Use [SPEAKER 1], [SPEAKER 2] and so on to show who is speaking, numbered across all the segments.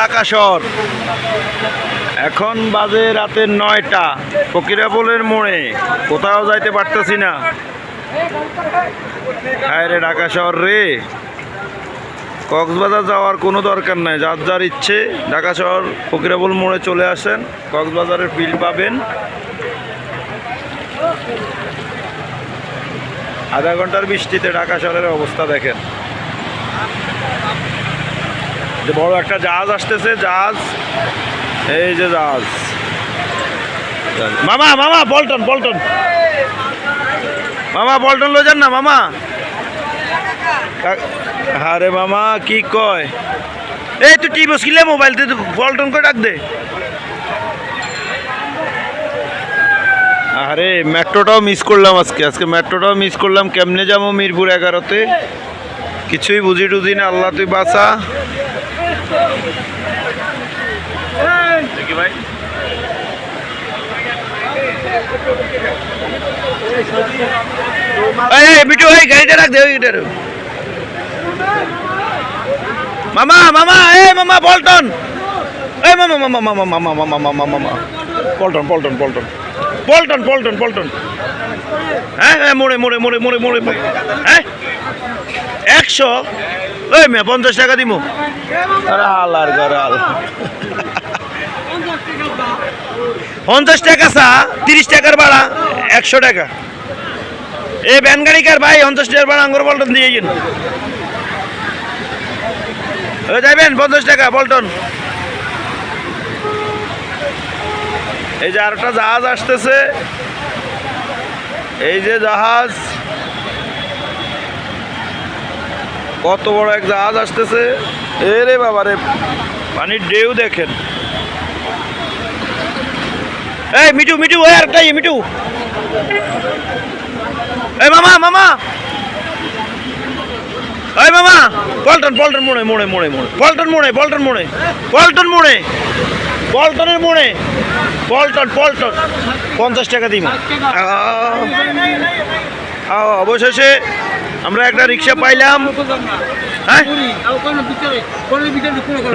[SPEAKER 1] ঢাকা শহর এখন বাজে রাতের নয়টা। ফকিরাপুলের মোড়ে। কোথাও যাইতে পারতেছি না। হায় রে ঢাকা শহর রে। কক্সবাজার যাওয়ার কোনো দরকার নাই। যার যার ইচ্ছে ঢাকা শহর ফকিরাপুল মোড়ে চলে আসেন। কক্সবাজারের ফিল পাবেন। আধা ঘণ্টার বৃষ্টিতে ঢাকা শহরের অবস্থা দেখেন। যে বড় একটা জাহাজ আসতেছে, জাহাজ, এই যে জাহাজ। মামা মামা, পল্টন পল্টন। মামা, পল্টন লো যান না, মামা। আরে মামা, কি কয়? এই তুই টিভি কিলে মোবাইল তুই পল্টন করে ডাক দে। আরে, মেট্রোটাও মিস করলাম আজকে। আজকে মেট্রোটাও মিস করলাম। কেমনে যাব মিরপুর এগারোতে? কিছুই বুঝি টুঝি না, আল্লাহ তুই বাঁচা। দেখি ভাই বিটু এই গাড়িটা রাখ দে, ওই গাড়িটার। মামা মামা, এই, মামা, পল্টন। এই, মামা মামা মামা মামা মামা মামা পল্টন পল্টন পল্টন। পল্টন পল্টন পল্টন। হ্যাঁ হ্যাঁ মোড়ে মোড়ে মোড়ে মোড়ে মোড়ে। হ্যাঁ? একশো? ওই মেয়ে, পঞ্চাশ টাকা দিমু। আরে ঘরে পঞ্চাশ টাকা চা, তিরিশ টাকার ভাড়া, একশো টাকা। এ ভ্যান গাড়িকার ভাই? পঞ্চাশ টাকার ভাড়া আঙ্গুর পল্টন দিয়ে ও যাবেন পঞ্চাশ টাকা পল্টন এই যে আরেকটা জাহাজ আসতেছে। এই যে জাহাজ। কত বড় এক জাহাজ আসতেছে। এ রে বাবা রে পানির ঢেউ দেখেন। এই মিটু মিটু ওই আরেকটা ইয়ে, মিটু এই মামা মামা। এই মামা পল্টন পল্টন মোড়ে মোড়ে মোড়ে মোড়ে। পল্টন মোড়ে পল্টন মোড়ে পল্টন মোড়ে পল্টনের মোড়ে। পল্টন পল্টন। পঞ্চাশ টাকা দিন অবশেষে আমরা একটা রিক্সা পাইলাম। হ্যাঁ?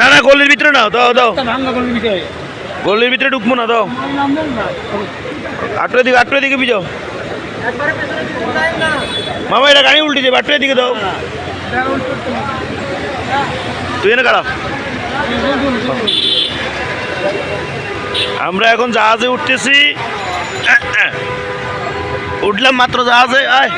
[SPEAKER 1] না না, গলির ভিতরে না, দাও দাও। গলির ভিতরে ঢুকবো না, দাও। আটটার দিকে আটটার দিকে বিজাও মামা, এটা গাড়ি উল্টে যাবে আটটার দিকে দাও। তুই না কাড়া আমরা এখন জাহাজে উঠতেছি। উঠলাম মাত্র জাহাজে, আয়।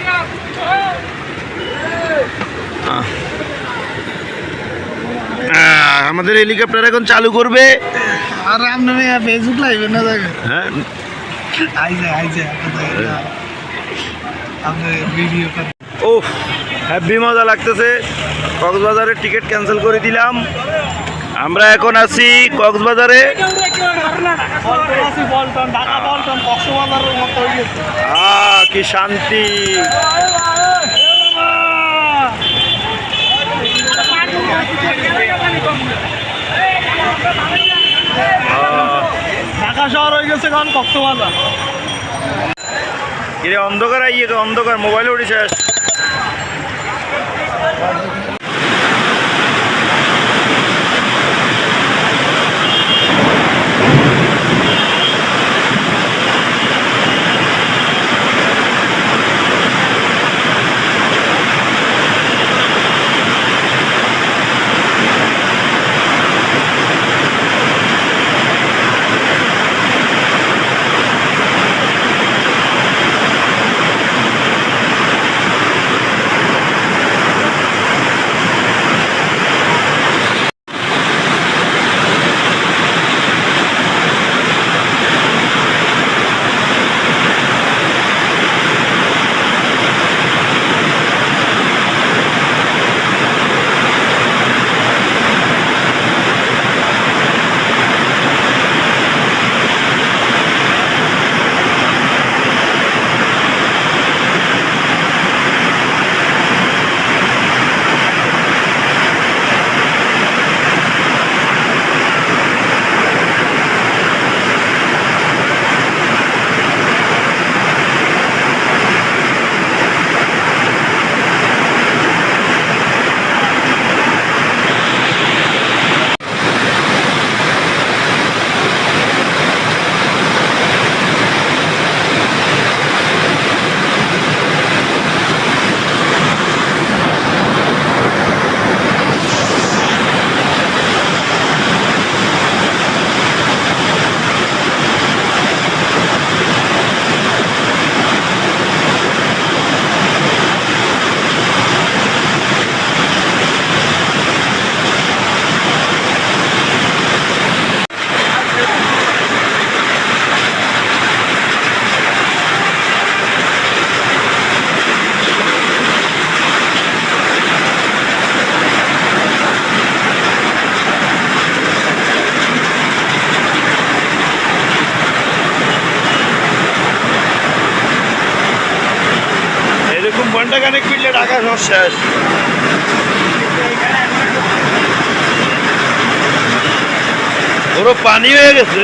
[SPEAKER 1] আমাদের হেলিকপ্টার এখন চালু করবে।
[SPEAKER 2] আর আপনি ফেসবুক লাইভ না দেখেন?
[SPEAKER 1] হ্যাঁ।
[SPEAKER 2] আইজা আইজা আপনি ভিডিও
[SPEAKER 1] ও হ্যাপি মজা লাগতেছে। কক্সবাজারের টিকিট ক্যান্সেল করে দিলাম। আমরা এখন আছি কক্সবাজারে। কি শান্তি।
[SPEAKER 2] ঢাকা শহর হয়ে গেছে কারণ কক্সবাজার।
[SPEAKER 1] কিরে অন্ধকার আইয়ে তো অন্ধকার মোবাইলে উঠে খানেক সব শেষ। পুরো পানি হয়ে গেছে।